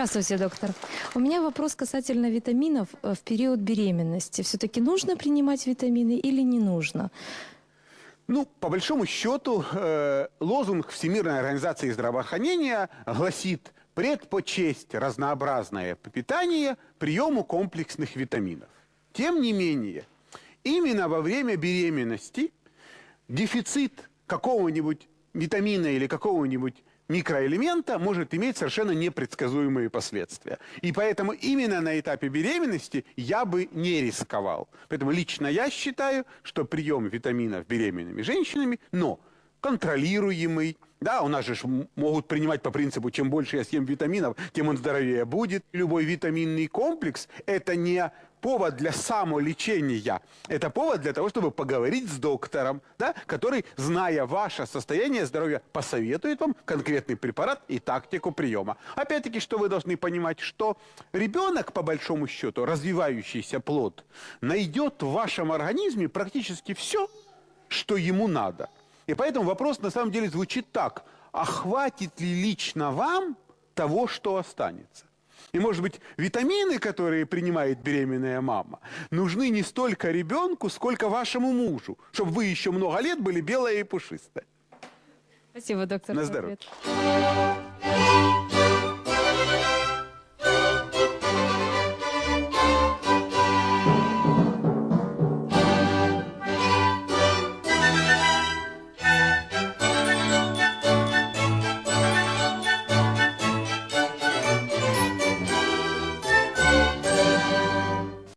Здравствуйте, доктор. У меня вопрос касательно витаминов э, в период беременности. Все-таки нужно принимать витамины или не нужно? Ну, по большому счету, э, лозунг Всемирной организации здравоохранения гласит предпочесть разнообразное питание приему комплексных витаминов. Тем не менее, именно во время беременности дефицит какого-нибудь витамина или какого-нибудь микроэлемента может иметь совершенно непредсказуемые последствия. И поэтому именно на этапе беременности я бы не рисковал. Поэтому лично я считаю, что прием витаминов беременными женщинами, но контролируемый, да, у нас же могут принимать по принципу, чем больше я съем витаминов, тем он здоровее будет. Любой витаминный комплекс – это не повод для самолечения, это повод для того, чтобы поговорить с доктором, да, который, зная ваше состояние здоровья, посоветует вам конкретный препарат и тактику приема. Опять-таки, что вы должны понимать, что ребенок, по большому счету, развивающийся плод, найдет в вашем организме практически все, что ему надо. И поэтому вопрос на самом деле звучит так. А хватит ли лично вам того, что останется? И, может быть, витамины, которые принимает беременная мама, нужны не столько ребенку, сколько вашему мужу, чтобы вы еще много лет были белая и пушистая. Спасибо, доктор. На здоровье.